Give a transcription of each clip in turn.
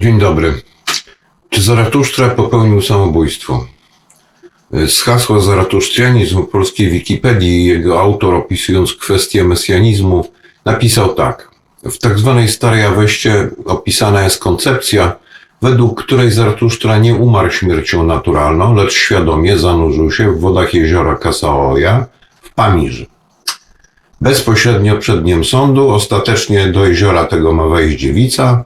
Dzień dobry. Czy Zaratusztra popełnił samobójstwo? Z hasła Zaratusztrianizm w polskiej Wikipedii jego autor opisując kwestię mesjanizmu napisał tak. W tak zwanej Starej Aweście opisana jest koncepcja, według której Zaratusztra nie umarł śmiercią naturalną, lecz świadomie zanurzył się w wodach jeziora Kasaoja w Pamirzy. Bezpośrednio przed dniem sądu ostatecznie do jeziora tego ma wejść dziewica,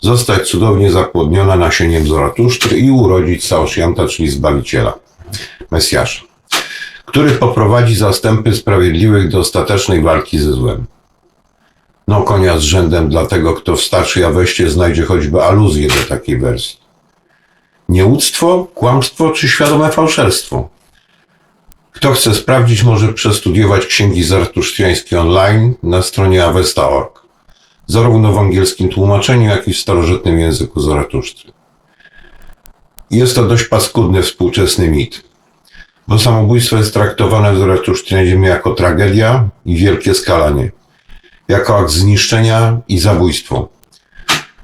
zostać cudownie zapłodniona nasieniem Zaratusztry i urodzić Saosjanta, czyli Zbawiciela, Mesjasza, który poprowadzi zastępy sprawiedliwych do ostatecznej walki ze złem. No konia z rzędem dla tego, kto w starszej Aweście znajdzie choćby aluzję do takiej wersji. Nieuctwo, kłamstwo czy świadome fałszerstwo? Kto chce sprawdzić, może przestudiować księgi zaratusztriańskie online na stronie avesta.org zarówno w angielskim tłumaczeniu, jak i w starożytnym języku Zaratusztry. Jest to dość paskudny współczesny mit, bo samobójstwo jest traktowane w Zaratusztrianizmie jako tragedia i wielkie skalanie, jako akt zniszczenia i zabójstwo.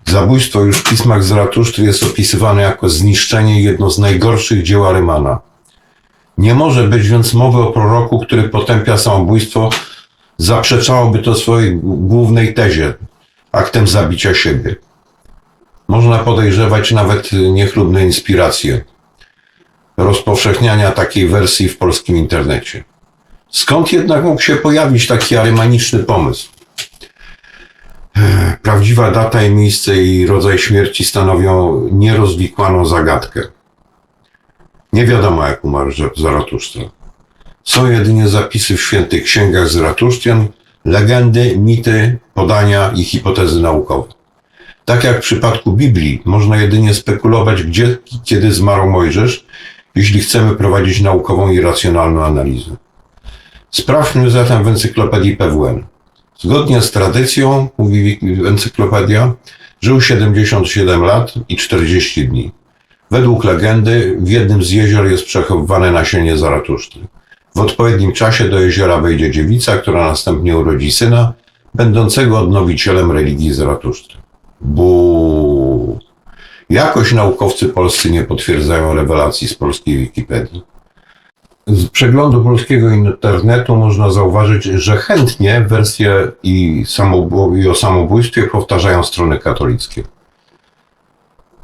Zabójstwo już w pismach Zaratusztry jest opisywane jako zniszczenie jedno z najgorszych dzieł Arymana. Nie może być więc mowy o proroku, który potępia samobójstwo, zaprzeczałoby to swojej głównej tezie, aktem zabicia siebie. Można podejrzewać nawet niechlubne inspiracje rozpowszechniania takiej wersji w polskim internecie. Skąd jednak mógł się pojawić taki arymaniczny pomysł? Prawdziwa data i miejsce i rodzaj śmierci stanowią nierozwikłaną zagadkę. Nie wiadomo, jak umarł Zaratusztra. Są jedynie zapisy w świętych księgach Zaratusztian, legendy, mity, podania i hipotezy naukowe. Tak jak w przypadku Biblii, można jedynie spekulować, gdzie i kiedy zmarł Mojżesz, jeśli chcemy prowadzić naukową i racjonalną analizę. Sprawdźmy zatem w encyklopedii PWN. Zgodnie z tradycją, mówi encyklopedia, żył 77 lat i 40 dni. Według legendy w jednym z jezior jest przechowywane nasienie Zaratusztry. W odpowiednim czasie do jeziora wejdzie dziewica, która następnie urodzi syna, będącego odnowicielem religii Zaratusztry. Bu. Jakoś naukowcy polscy nie potwierdzają rewelacji z polskiej Wikipedii. Z przeglądu polskiego internetu można zauważyć, że chętnie wersje i, i o samobójstwie powtarzają strony katolickie.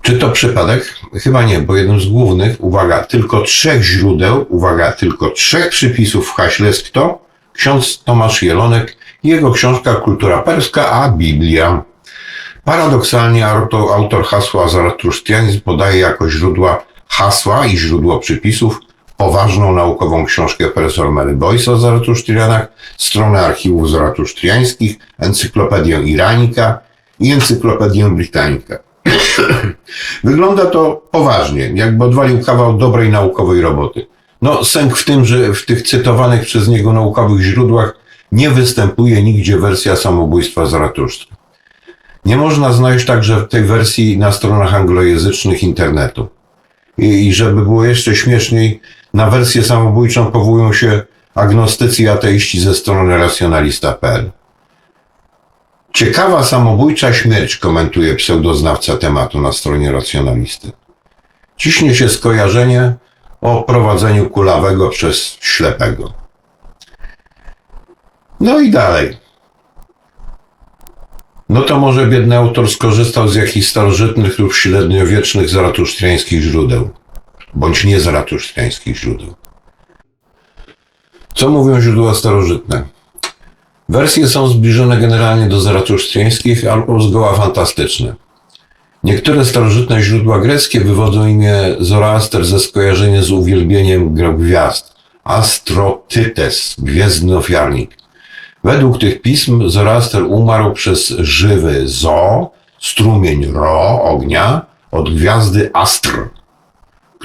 Czy to przypadek? Chyba nie, bo jednym z głównych, uwaga, tylko trzech źródeł, uwaga, tylko trzech przypisów w haśle jest kto? Ksiądz Tomasz Jelonek jego książka Kultura Perska, a Biblia. Paradoksalnie autor, autor hasła Zaratusztianizm podaje jako źródła hasła i źródło przypisów poważną naukową książkę profesor Mary Boyce o Zaratusztrianach, stronę archiwów zaratusztriańskich, encyklopedię Iranika i encyklopedię Britannica. Wygląda to poważnie, jakby odwalił kawał dobrej naukowej roboty. No, sęk w tym, że w tych cytowanych przez niego naukowych źródłach nie występuje nigdzie wersja samobójstwa Zaratusztry. Nie można znaleźć także tej wersji na stronach anglojęzycznych internetu. I, I żeby było jeszcze śmieszniej, na wersję samobójczą powołują się agnostycy i ateiści ze strony racjonalista.pl. Ciekawa samobójcza śmierć, komentuje pseudoznawca tematu na stronie racjonalisty. Ciśnie się skojarzenie o prowadzeniu kulawego przez ślepego. No i dalej. No to może biedny autor skorzystał z jakichś starożytnych lub średniowiecznych zaratusztriańskich źródeł, bądź nie zaratusztriańskich źródeł. Co mówią źródła starożytne? Wersje są zbliżone generalnie do zaratusztriańskich albo zgoła fantastyczne. Niektóre starożytne źródła greckie wywodzą imię Zoroaster ze skojarzenia z uwielbieniem gwiazd. Astrotytes, gwiezdny ofiarnik. Według tych pism Zoroaster umarł przez żywy zo, strumień ro, ognia, od gwiazdy Astr,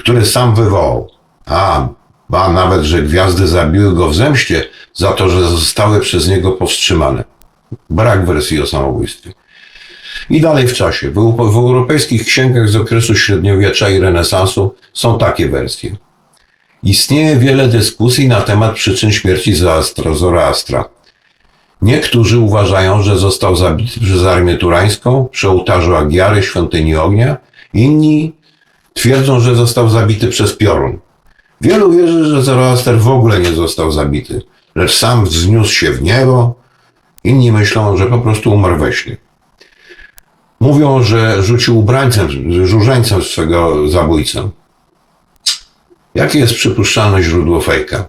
który sam wywołał. A, ba nawet, że gwiazdy zabiły go w zemście za to, że zostały przez niego powstrzymane. Brak wersji o samobójstwie. I dalej w czasie. W, w europejskich księgach z okresu średniowiecza i renesansu są takie wersje. Istnieje wiele dyskusji na temat przyczyn śmierci Zoroastra. Zoroastra. Niektórzy uważają, że został zabity przez armię turańską przy ołtarzu Agiary, świątyni ognia. Inni twierdzą, że został zabity przez piorun. Wielu wierzy, że Zoroaster w ogóle nie został zabity, lecz sam wzniósł się w niebo. Inni myślą, że po prostu umarł we śnie. Mówią, że rzucił ubrańcem, żużeńcem swego zabójcę. Jakie jest przypuszczalne źródło fejka?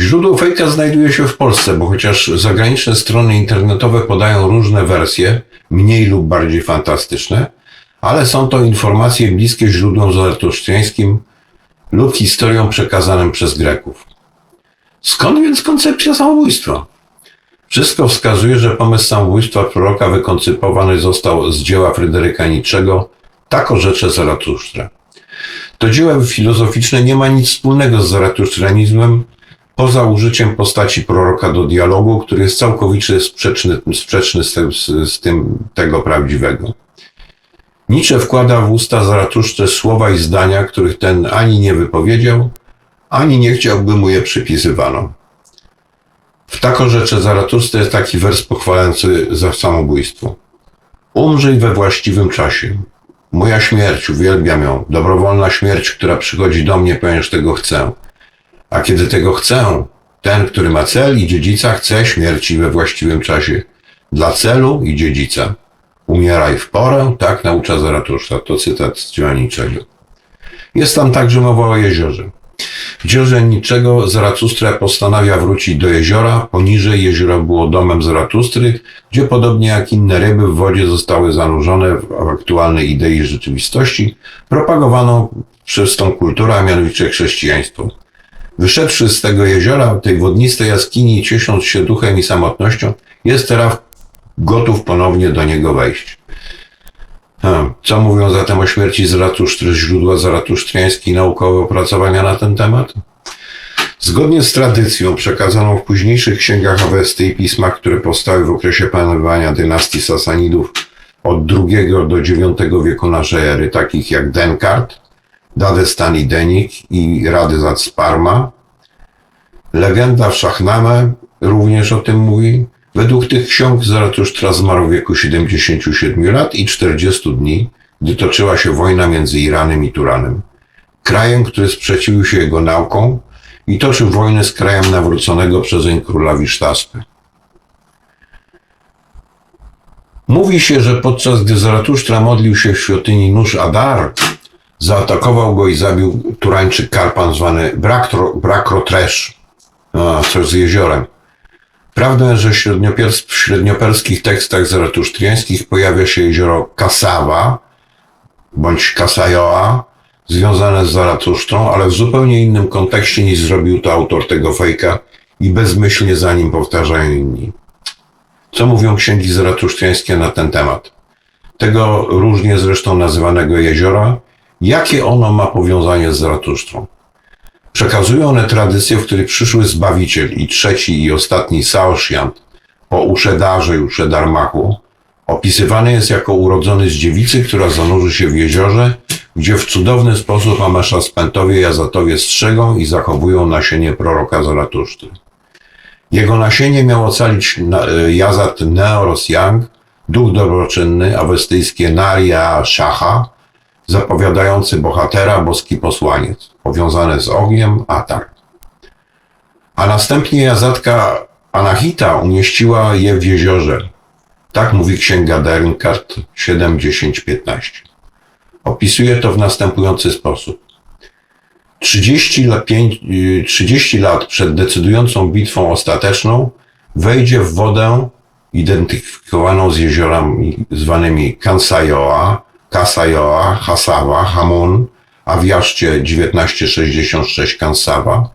Źródło fejka znajduje się w Polsce, bo chociaż zagraniczne strony internetowe podają różne wersje, mniej lub bardziej fantastyczne, ale są to informacje bliskie źródłom zaratustrzjańskim lub historiom przekazanym przez Greków. Skąd więc koncepcja samobójstwa? Wszystko wskazuje, że pomysł samobójstwa proroka wykoncypowany został z dzieła Fryderyka Niczego, tak orzecze Zaratustra. To dzieło filozoficzne nie ma nic wspólnego z zaratusztranizmem, poza użyciem postaci proroka do dialogu, który jest całkowicie sprzeczny, sprzeczny z, tym, z tym tego prawdziwego. Nietzsche wkłada w usta Zaratuszcze słowa i zdania, których ten ani nie wypowiedział, ani nie chciałby mu je przypisywano. W tako rzeczy Zaratuszce jest taki wers pochwalający za samobójstwo. Umrzyj we właściwym czasie. Moja śmierć, uwielbiam ją. Dobrowolna śmierć, która przychodzi do mnie, ponieważ tego chcę. A kiedy tego chcę, ten, który ma cel i dziedzica, chce śmierci we właściwym czasie. Dla celu i dziedzica. Umieraj w porę, tak naucza Zaratusza. To cytat z dzieła Niczego. Jest tam także mowa o jeziorze. W niczego Zaratustra postanawia wrócić do jeziora. Poniżej jezioro było domem Zaratustry, gdzie podobnie jak inne ryby w wodzie zostały zanurzone w aktualnej idei rzeczywistości, propagowaną przez tą kulturę, a mianowicie chrześcijaństwo. Wyszedłszy z tego jeziora, tej wodnistej jaskini, ciesząc się duchem i samotnością, jest teraz gotów ponownie do niego wejść. Ha, co mówią zatem o śmierci Zaratusztry źródła zaratusztriańskie i naukowe opracowania na ten temat? Zgodnie z tradycją przekazaną w późniejszych księgach Awesty i pismach, które powstały w okresie panowania dynastii Sasanidów od II do IX wieku naszej ery, takich jak Denkart, Dadestan i Denik i Radyzat Sparma, legenda w Szachname również o tym mówi, Według tych ksiąg Zaratusztra zmarł w wieku 77 lat i 40 dni, gdy toczyła się wojna między Iranem i Turanem. Krajem, który sprzeciwił się jego nauką i toczył wojnę z krajem nawróconego przezeń króla Wisztaspy. Mówi się, że podczas gdy Zaratusztra modlił się w świątyni Nusz Adar, zaatakował go i zabił Turańczyk Karpan zwany Brakrotresz, coś z jeziorem. Prawdę, że w średnioperskich tekstach zaratusztriańskich pojawia się jezioro Kasawa bądź Kasajoa, związane z Zaratusztrą, ale w zupełnie innym kontekście niż zrobił to autor tego fejka i bezmyślnie za nim powtarzają inni. Co mówią księgi zaratusztriańskie na ten temat? Tego różnie zresztą nazywanego jeziora, jakie ono ma powiązanie z Zaratusztrą? Przekazują one tradycję, w której przyszły Zbawiciel i trzeci i ostatni Saoshiant po Uszedarze i Uszedarmachu opisywany jest jako urodzony z dziewicy, która zanurzy się w jeziorze, gdzie w cudowny sposób Amesza Spętowie i Azatowie strzegą i zachowują nasienie proroka Zaratuszty. Jego nasienie miało ocalić e, Jazat Neoros Yang, duch dobroczynny, awestyjskie Naria Shaha, zapowiadający bohatera, boski posłaniec, powiązane z ogniem, atak. A następnie Jazatka Anahita umieściła je w jeziorze. Tak mówi księga Dernkart 7.10.15. Opisuje to w następujący sposób. 30, 30 lat przed decydującą bitwą ostateczną wejdzie w wodę identyfikowaną z jeziorami zwanymi Kansajoa, Kasajoa, Hasawa, Hamun, a w Jaszcie 1966 Kansawa,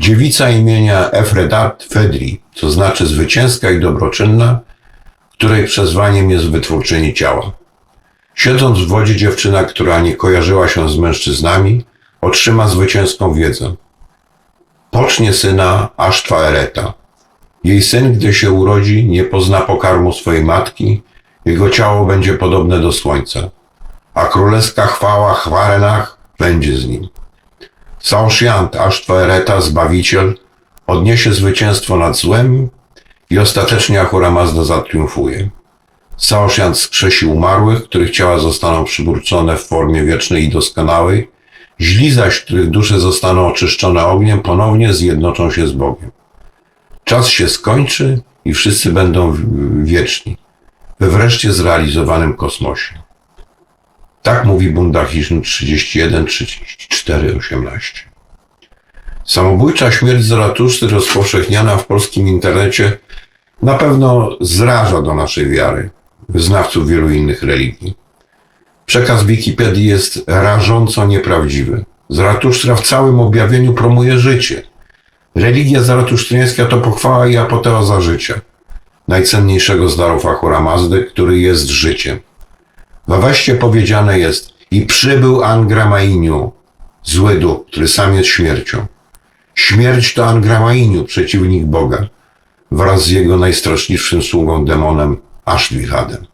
dziewica imienia Efredat Fedri, co znaczy zwycięska i dobroczynna, której przezwaniem jest wytwórczyni ciała. Siedząc w wodzie dziewczyna, która nie kojarzyła się z mężczyznami, otrzyma zwycięską wiedzę. Pocznie syna Asztwa Ereta. Jej syn, gdy się urodzi, nie pozna pokarmu swojej matki, jego ciało będzie podobne do słońca a królewska chwała Chwarenach będzie z nim. Saoshyant, Ashtoereta, Zbawiciel, odniesie zwycięstwo nad złem i ostatecznie Ahura Mazda zatriumfuje. Saoshyant skrzesi umarłych, których ciała zostaną przywrócone w formie wiecznej i doskonałej, źli zaś, których dusze zostaną oczyszczone ogniem, ponownie zjednoczą się z Bogiem. Czas się skończy i wszyscy będą wieczni, we wreszcie zrealizowanym kosmosie. Tak mówi Bundachism 31, 34, 18. Samobójcza śmierć Zaratuszty rozpowszechniana w polskim internecie na pewno zraża do naszej wiary wyznawców wielu innych religii. Przekaz Wikipedii jest rażąco nieprawdziwy. Zaratusztra w całym objawieniu promuje życie. Religia zaratusztriańska to pochwała i apoteoza życia, najcenniejszego z darów Ahura Mazdy, który jest życiem. W Aweście powiedziane jest i przybył Angramainiu, zły duch, który sam jest śmiercią. Śmierć to Angramainiu, przeciwnik Boga, wraz z jego najstraszliwszym sługą demonem Ashwihadem.